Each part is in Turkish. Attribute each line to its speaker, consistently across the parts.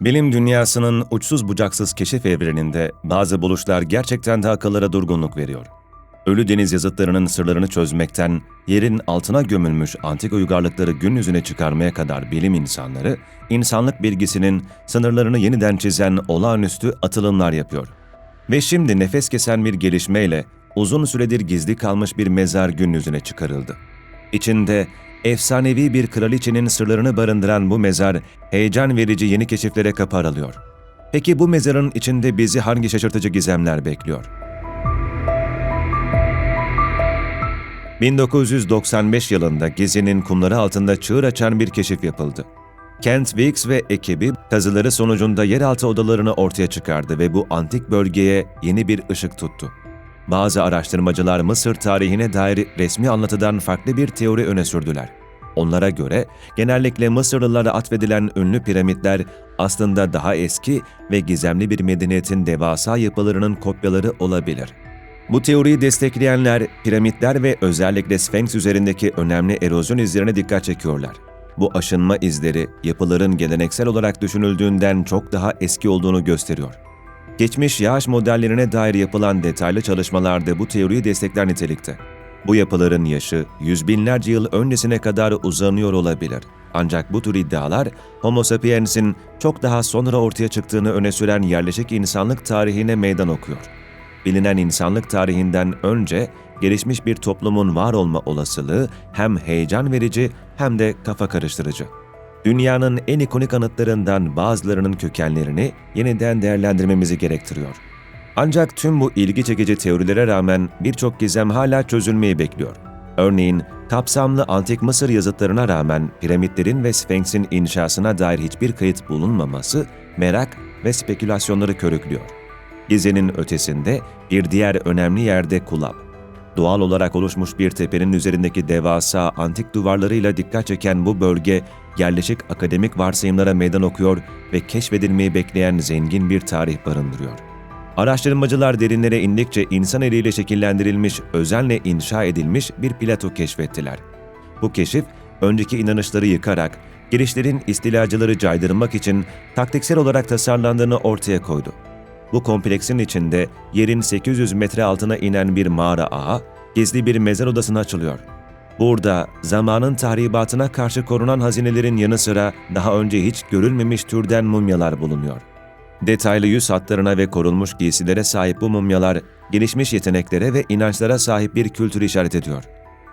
Speaker 1: Bilim dünyasının uçsuz bucaksız keşif evreninde bazı buluşlar gerçekten de akıllara durgunluk veriyor. Ölü deniz yazıtlarının sırlarını çözmekten yerin altına gömülmüş antik uygarlıkları gün yüzüne çıkarmaya kadar bilim insanları, insanlık bilgisinin sınırlarını yeniden çizen olağanüstü atılımlar yapıyor. Ve şimdi nefes kesen bir gelişmeyle uzun süredir gizli kalmış bir mezar gün yüzüne çıkarıldı. İçinde efsanevi bir kraliçenin sırlarını barındıran bu mezar heyecan verici yeni keşiflere kapı aralıyor. Peki bu mezarın içinde bizi hangi şaşırtıcı gizemler bekliyor? 1995 yılında gezinin kumları altında çığır açan bir keşif yapıldı. Kent Weeks ve ekibi kazıları sonucunda yeraltı odalarını ortaya çıkardı ve bu antik bölgeye yeni bir ışık tuttu. Bazı araştırmacılar Mısır tarihine dair resmi anlatıdan farklı bir teori öne sürdüler. Onlara göre genellikle Mısırlılara atfedilen ünlü piramitler aslında daha eski ve gizemli bir medeniyetin devasa yapılarının kopyaları olabilir. Bu teoriyi destekleyenler piramitler ve özellikle Sphinx üzerindeki önemli erozyon izlerine dikkat çekiyorlar. Bu aşınma izleri yapıların geleneksel olarak düşünüldüğünden çok daha eski olduğunu gösteriyor. Geçmiş yağış modellerine dair yapılan detaylı çalışmalarda bu teoriyi destekler nitelikte. Bu yapıların yaşı yüz binlerce yıl öncesine kadar uzanıyor olabilir. Ancak bu tür iddialar Homo sapiens'in çok daha sonra ortaya çıktığını öne süren yerleşik insanlık tarihine meydan okuyor. Bilinen insanlık tarihinden önce gelişmiş bir toplumun var olma olasılığı hem heyecan verici hem de kafa karıştırıcı dünyanın en ikonik anıtlarından bazılarının kökenlerini yeniden değerlendirmemizi gerektiriyor. Ancak tüm bu ilgi çekici teorilere rağmen birçok gizem hala çözülmeyi bekliyor. Örneğin kapsamlı antik Mısır yazıtlarına rağmen piramitlerin ve Sphinx'in inşasına dair hiçbir kayıt bulunmaması merak ve spekülasyonları körüklüyor. Gizenin ötesinde bir diğer önemli yerde Kulab. Doğal olarak oluşmuş bir tepenin üzerindeki devasa antik duvarlarıyla dikkat çeken bu bölge yerleşik akademik varsayımlara meydan okuyor ve keşfedilmeyi bekleyen zengin bir tarih barındırıyor. Araştırmacılar derinlere indikçe insan eliyle şekillendirilmiş, özenle inşa edilmiş bir plato keşfettiler. Bu keşif, önceki inanışları yıkarak, girişlerin istilacıları caydırmak için taktiksel olarak tasarlandığını ortaya koydu. Bu kompleksin içinde yerin 800 metre altına inen bir mağara ağı, gizli bir mezar odasına açılıyor. Burada zamanın tahribatına karşı korunan hazinelerin yanı sıra daha önce hiç görülmemiş türden mumyalar bulunuyor. Detaylı yüz hatlarına ve korunmuş giysilere sahip bu mumyalar, gelişmiş yeteneklere ve inançlara sahip bir kültür işaret ediyor.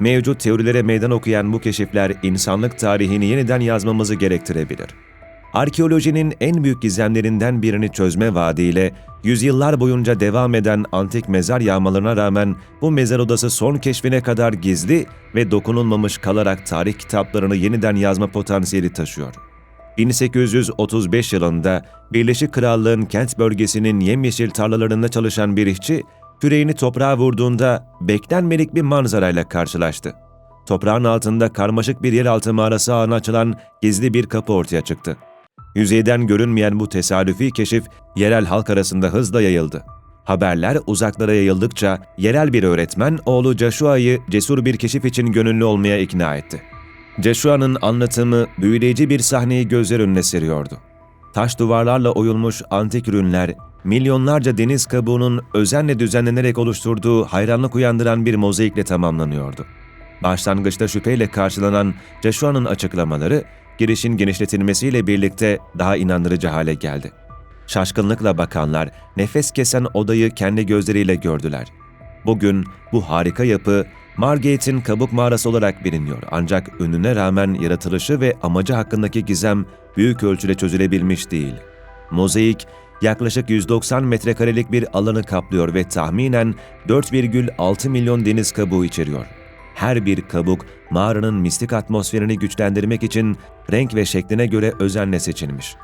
Speaker 1: Mevcut teorilere meydan okuyan bu keşifler insanlık tarihini yeniden yazmamızı gerektirebilir. Arkeolojinin en büyük gizemlerinden birini çözme vaadiyle yüzyıllar boyunca devam eden antik mezar yağmalarına rağmen bu mezar odası son keşfine kadar gizli ve dokunulmamış kalarak tarih kitaplarını yeniden yazma potansiyeli taşıyor. 1835 yılında Birleşik Krallığın Kent bölgesinin yemyeşil tarlalarında çalışan bir işçi, küreğini toprağa vurduğunda beklenmedik bir manzarayla karşılaştı. Toprağın altında karmaşık bir yeraltı mağarası ağına açılan gizli bir kapı ortaya çıktı. Yüzeyden görünmeyen bu tesadüfi keşif yerel halk arasında hızla yayıldı. Haberler uzaklara yayıldıkça yerel bir öğretmen oğlu Joshua'yı cesur bir keşif için gönüllü olmaya ikna etti. Joshua'nın anlatımı büyüleyici bir sahneyi gözler önüne seriyordu. Taş duvarlarla oyulmuş antik ürünler, milyonlarca deniz kabuğunun özenle düzenlenerek oluşturduğu hayranlık uyandıran bir mozaikle tamamlanıyordu. Başlangıçta şüpheyle karşılanan Joshua'nın açıklamaları girişin genişletilmesiyle birlikte daha inandırıcı hale geldi. Şaşkınlıkla bakanlar nefes kesen odayı kendi gözleriyle gördüler. Bugün bu harika yapı Margate'in kabuk mağarası olarak biliniyor ancak önüne rağmen yaratılışı ve amacı hakkındaki gizem büyük ölçüde çözülebilmiş değil. Mozaik yaklaşık 190 metrekarelik bir alanı kaplıyor ve tahminen 4,6 milyon deniz kabuğu içeriyor. Her bir kabuk mağaranın mistik atmosferini güçlendirmek için renk ve şekline göre özenle seçilmiş.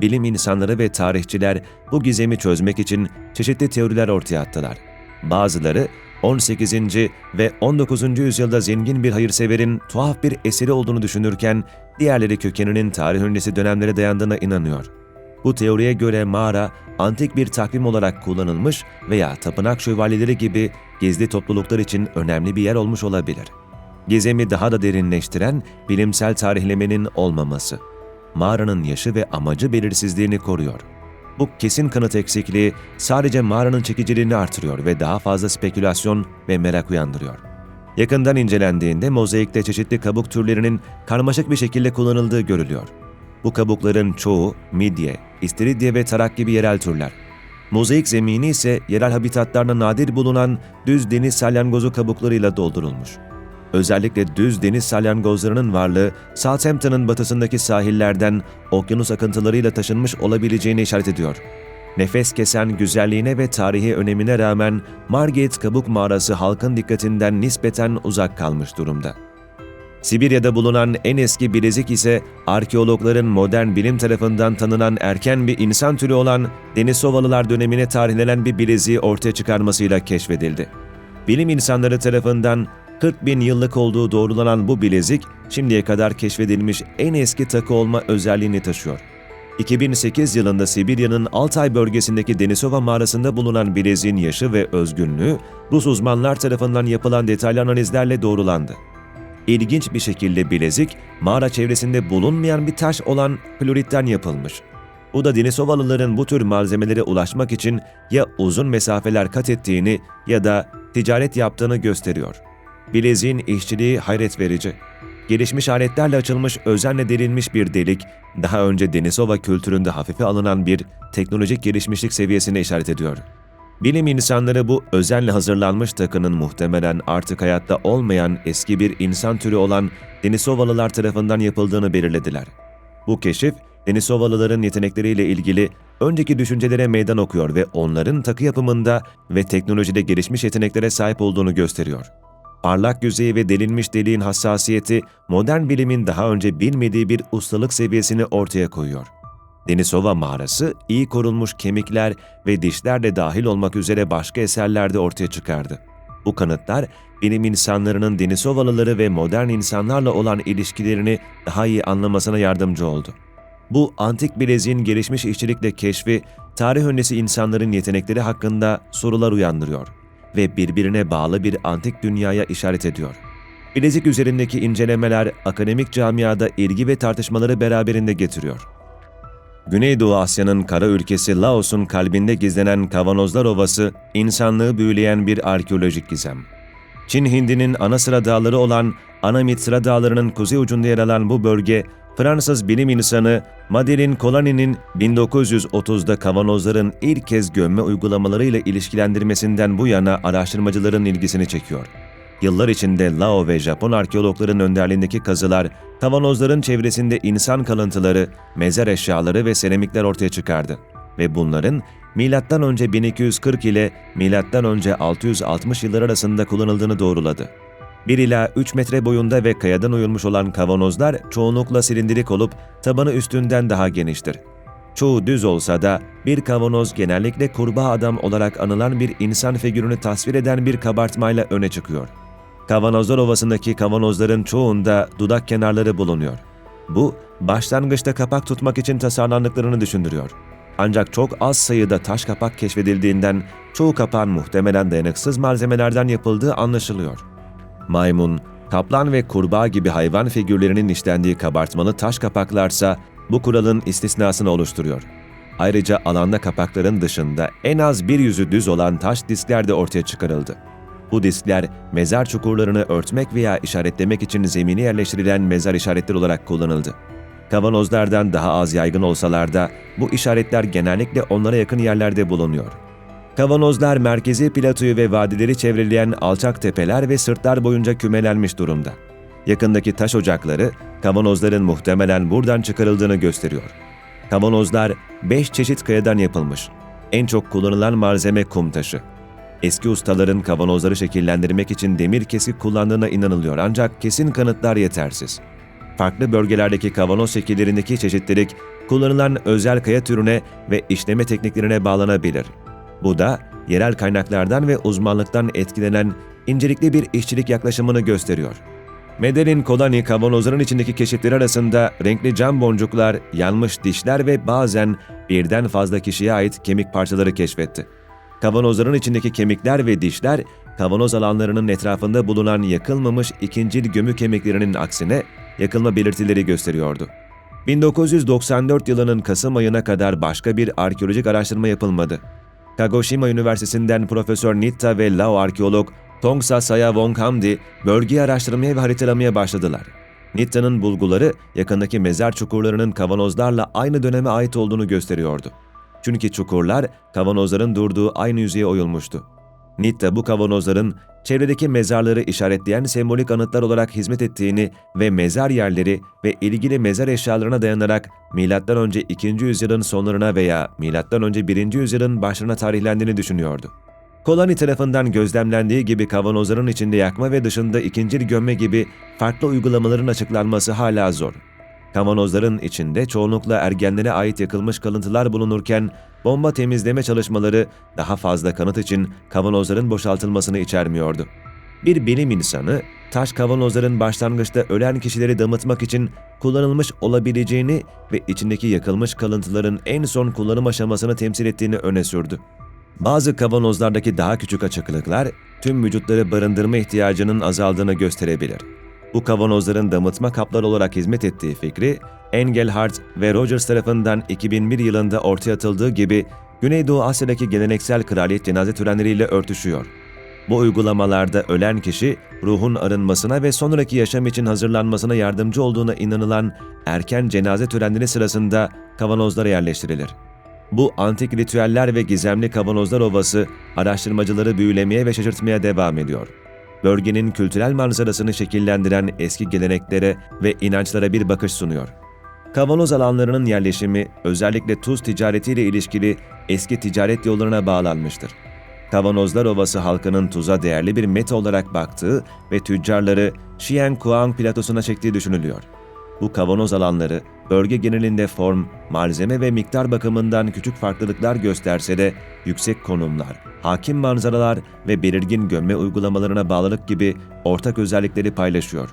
Speaker 1: Bilim insanları ve tarihçiler bu gizemi çözmek için çeşitli teoriler ortaya attılar. Bazıları 18. ve 19. yüzyılda zengin bir hayırseverin tuhaf bir eseri olduğunu düşünürken diğerleri kökeninin tarih öncesi dönemlere dayandığına inanıyor. Bu teoriye göre mağara antik bir takvim olarak kullanılmış veya tapınak şövalyeleri gibi gizli topluluklar için önemli bir yer olmuş olabilir. Gizemi daha da derinleştiren bilimsel tarihlemenin olmaması. mağaranın yaşı ve amacı belirsizliğini koruyor. Bu kesin kanıt eksikliği sadece mağaranın çekiciliğini artırıyor ve daha fazla spekülasyon ve merak uyandırıyor. Yakından incelendiğinde mozaikte çeşitli kabuk türlerinin karmaşık bir şekilde kullanıldığı görülüyor. Bu kabukların çoğu midye, istiridye ve tarak gibi yerel türler. Mozaik zemini ise yerel habitatlarda nadir bulunan düz deniz salyangozu kabuklarıyla doldurulmuş. Özellikle düz deniz salyangozlarının varlığı Southampton'ın batısındaki sahillerden okyanus akıntılarıyla taşınmış olabileceğini işaret ediyor. Nefes kesen güzelliğine ve tarihi önemine rağmen Margate Kabuk Mağarası halkın dikkatinden nispeten uzak kalmış durumda. Sibirya'da bulunan en eski bilezik ise arkeologların modern bilim tarafından tanınan erken bir insan türü olan Denisovalılar dönemine tarihlenen bir bileziği ortaya çıkarmasıyla keşfedildi. Bilim insanları tarafından 40 bin yıllık olduğu doğrulanan bu bilezik, şimdiye kadar keşfedilmiş en eski takı olma özelliğini taşıyor. 2008 yılında Sibirya'nın Altay bölgesindeki Denisova mağarasında bulunan bileziğin yaşı ve özgünlüğü, Rus uzmanlar tarafından yapılan detaylı analizlerle doğrulandı. İlginç bir şekilde bilezik, mağara çevresinde bulunmayan bir taş olan kloritten yapılmış. Bu da Denisovalıların bu tür malzemelere ulaşmak için ya uzun mesafeler kat ettiğini ya da ticaret yaptığını gösteriyor. Bileziğin işçiliği hayret verici. Gelişmiş aletlerle açılmış, özenle delinmiş bir delik, daha önce Denisova kültüründe hafife alınan bir teknolojik gelişmişlik seviyesine işaret ediyor. Bilim insanları bu özenle hazırlanmış takının muhtemelen artık hayatta olmayan eski bir insan türü olan Denisovalılar tarafından yapıldığını belirlediler. Bu keşif, Denisovalıların yetenekleriyle ilgili önceki düşüncelere meydan okuyor ve onların takı yapımında ve teknolojide gelişmiş yeteneklere sahip olduğunu gösteriyor. Parlak yüzeyi ve delinmiş deliğin hassasiyeti modern bilimin daha önce bilmediği bir ustalık seviyesini ortaya koyuyor. Denisova mağarası iyi korunmuş kemikler ve dişler de dahil olmak üzere başka eserlerde ortaya çıkardı. Bu kanıtlar bilim insanlarının Denisovalıları ve modern insanlarla olan ilişkilerini daha iyi anlamasına yardımcı oldu. Bu antik bileziğin gelişmiş işçilikle keşfi, tarih öncesi insanların yetenekleri hakkında sorular uyandırıyor ve birbirine bağlı bir antik dünyaya işaret ediyor. Bilezik üzerindeki incelemeler akademik camiada ilgi ve tartışmaları beraberinde getiriyor. Güneydoğu Asya'nın kara ülkesi Laos'un kalbinde gizlenen Kavanozlar Ovası, insanlığı büyüleyen bir arkeolojik gizem. Çin Hindi'nin ana sıra dağları olan Anamitra Dağları'nın kuzey ucunda yer alan bu bölge, Fransız bilim insanı Madeleine Coligny'nin 1930'da kavanozların ilk kez gömme uygulamalarıyla ilişkilendirmesinden bu yana araştırmacıların ilgisini çekiyor. Yıllar içinde Lao ve Japon arkeologların önderliğindeki kazılar, kavanozların çevresinde insan kalıntıları, mezar eşyaları ve seramikler ortaya çıkardı. Ve bunların M.Ö. 1240 ile M.Ö. 660 yıllar arasında kullanıldığını doğruladı. 1 ila 3 metre boyunda ve kayadan oyulmuş olan kavanozlar çoğunlukla silindirik olup tabanı üstünden daha geniştir. Çoğu düz olsa da bir kavanoz genellikle kurbağa adam olarak anılan bir insan figürünü tasvir eden bir kabartmayla öne çıkıyor. Kavanozlar Ovası'ndaki kavanozların çoğunda dudak kenarları bulunuyor. Bu, başlangıçta kapak tutmak için tasarlandıklarını düşündürüyor. Ancak çok az sayıda taş kapak keşfedildiğinden çoğu kapağın muhtemelen dayanıksız malzemelerden yapıldığı anlaşılıyor. Maymun, kaplan ve kurbağa gibi hayvan figürlerinin işlendiği kabartmalı taş kapaklarsa bu kuralın istisnasını oluşturuyor. Ayrıca alanda kapakların dışında en az bir yüzü düz olan taş diskler de ortaya çıkarıldı. Bu diskler mezar çukurlarını örtmek veya işaretlemek için zemine yerleştirilen mezar işaretleri olarak kullanıldı. Kavanozlardan daha az yaygın olsalar da bu işaretler genellikle onlara yakın yerlerde bulunuyor. Kavanozlar merkezi platoyu ve vadileri çevreleyen alçak tepeler ve sırtlar boyunca kümelenmiş durumda. Yakındaki taş ocakları kavanozların muhtemelen buradan çıkarıldığını gösteriyor. Kavanozlar 5 çeşit kayadan yapılmış. En çok kullanılan malzeme kum taşı. Eski ustaların kavanozları şekillendirmek için demir kesik kullandığına inanılıyor ancak kesin kanıtlar yetersiz. Farklı bölgelerdeki kavanoz şekillerindeki çeşitlilik kullanılan özel kaya türüne ve işleme tekniklerine bağlanabilir. Bu da yerel kaynaklardan ve uzmanlıktan etkilenen incelikli bir işçilik yaklaşımını gösteriyor. Medelin Kolani kavanozların içindeki keşifleri arasında renkli cam boncuklar, yanmış dişler ve bazen birden fazla kişiye ait kemik parçaları keşfetti. Kavanozların içindeki kemikler ve dişler, kavanoz alanlarının etrafında bulunan yakılmamış ikincil gömü kemiklerinin aksine yakılma belirtileri gösteriyordu. 1994 yılının Kasım ayına kadar başka bir arkeolojik araştırma yapılmadı. Kagoshima Üniversitesi'nden Profesör Nitta ve Lao arkeolog Tongsa Saya Wonghamdi bölgeyi araştırmaya ve haritalamaya başladılar. Nitta'nın bulguları yakındaki mezar çukurlarının kavanozlarla aynı döneme ait olduğunu gösteriyordu. Çünkü çukurlar kavanozların durduğu aynı yüzeye oyulmuştu. Nitta bu kavanozların çevredeki mezarları işaretleyen sembolik anıtlar olarak hizmet ettiğini ve mezar yerleri ve ilgili mezar eşyalarına dayanarak M.Ö. 2. yüzyılın sonlarına veya M.Ö. 1. yüzyılın başlarına tarihlendiğini düşünüyordu. Kolani tarafından gözlemlendiği gibi kavanozların içinde yakma ve dışında ikincil gömme gibi farklı uygulamaların açıklanması hala zor. Kavanozların içinde çoğunlukla ergenlere ait yakılmış kalıntılar bulunurken bomba temizleme çalışmaları daha fazla kanıt için kavanozların boşaltılmasını içermiyordu. Bir bilim insanı, taş kavanozların başlangıçta ölen kişileri damıtmak için kullanılmış olabileceğini ve içindeki yakılmış kalıntıların en son kullanım aşamasını temsil ettiğini öne sürdü. Bazı kavanozlardaki daha küçük açıklıklar tüm vücutları barındırma ihtiyacının azaldığını gösterebilir. Bu kavanozların damıtma kapları olarak hizmet ettiği fikri Engelhardt ve Rogers tarafından 2001 yılında ortaya atıldığı gibi Güneydoğu Asya'daki geleneksel kraliyet cenaze törenleriyle örtüşüyor. Bu uygulamalarda ölen kişi ruhun arınmasına ve sonraki yaşam için hazırlanmasına yardımcı olduğuna inanılan erken cenaze törenleri sırasında kavanozlara yerleştirilir. Bu antik ritüeller ve gizemli kavanozlar ovası araştırmacıları büyülemeye ve şaşırtmaya devam ediyor. Bölgenin kültürel manzarasını şekillendiren eski geleneklere ve inançlara bir bakış sunuyor. Kavanoz alanlarının yerleşimi özellikle tuz ticaretiyle ilişkili eski ticaret yollarına bağlanmıştır. Kavanozlar Ovası halkının tuza değerli bir meta olarak baktığı ve tüccarları Xiankuang platosuna çektiği düşünülüyor. Bu kavanoz alanları bölge genelinde form, malzeme ve miktar bakımından küçük farklılıklar gösterse de yüksek konumlar, hakim manzaralar ve belirgin gömme uygulamalarına bağlılık gibi ortak özellikleri paylaşıyor.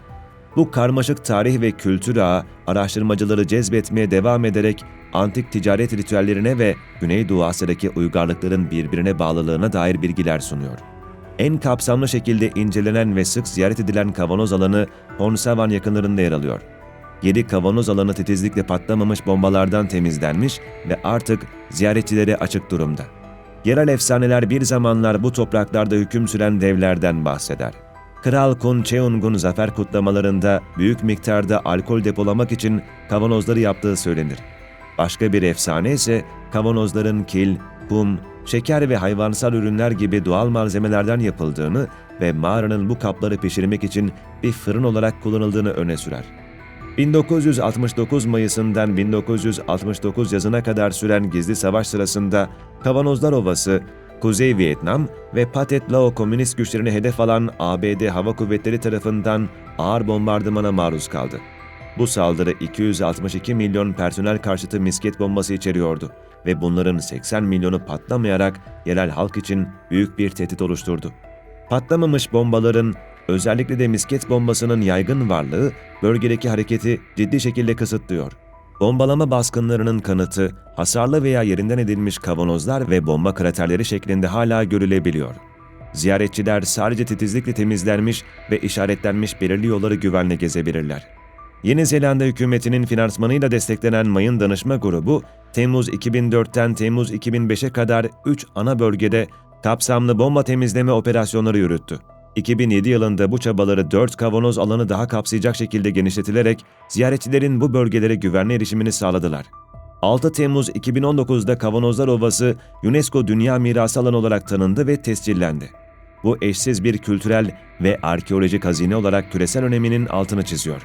Speaker 1: Bu karmaşık tarih ve kültür ağı araştırmacıları cezbetmeye devam ederek antik ticaret ritüellerine ve Güneydoğu Asya'daki uygarlıkların birbirine bağlılığına dair bilgiler sunuyor. En kapsamlı şekilde incelenen ve sık ziyaret edilen kavanoz alanı Honsavan yakınlarında yer alıyor. 7 kavanoz alanı titizlikle patlamamış bombalardan temizlenmiş ve artık ziyaretçilere açık durumda. Yerel efsaneler bir zamanlar bu topraklarda hüküm süren devlerden bahseder. Kral Kun Cheung'un zafer kutlamalarında büyük miktarda alkol depolamak için kavanozları yaptığı söylenir. Başka bir efsane ise kavanozların kil, kum, şeker ve hayvansal ürünler gibi doğal malzemelerden yapıldığını ve mağaranın bu kapları pişirmek için bir fırın olarak kullanıldığını öne sürer. 1969 Mayıs'ından 1969 yazına kadar süren gizli savaş sırasında Kavanozlar Ovası, Kuzey Vietnam ve Pathet Lao komünist güçlerini hedef alan ABD Hava Kuvvetleri tarafından ağır bombardımana maruz kaldı. Bu saldırı 262 milyon personel karşıtı misket bombası içeriyordu ve bunların 80 milyonu patlamayarak yerel halk için büyük bir tehdit oluşturdu. Patlamamış bombaların özellikle de misket bombasının yaygın varlığı bölgedeki hareketi ciddi şekilde kısıtlıyor. Bombalama baskınlarının kanıtı hasarlı veya yerinden edilmiş kavanozlar ve bomba kraterleri şeklinde hala görülebiliyor. Ziyaretçiler sadece titizlikle temizlenmiş ve işaretlenmiş belirli yolları güvenle gezebilirler. Yeni Zelanda hükümetinin finansmanıyla desteklenen Mayın Danışma Grubu, Temmuz 2004'ten Temmuz 2005'e kadar 3 ana bölgede kapsamlı bomba temizleme operasyonları yürüttü. 2007 yılında bu çabaları 4 kavanoz alanı daha kapsayacak şekilde genişletilerek ziyaretçilerin bu bölgelere güvenli erişimini sağladılar. 6 Temmuz 2019'da Kavanozlar Ovası UNESCO Dünya Mirası alanı olarak tanındı ve tescillendi. Bu eşsiz bir kültürel ve arkeolojik hazine olarak küresel öneminin altını çiziyor.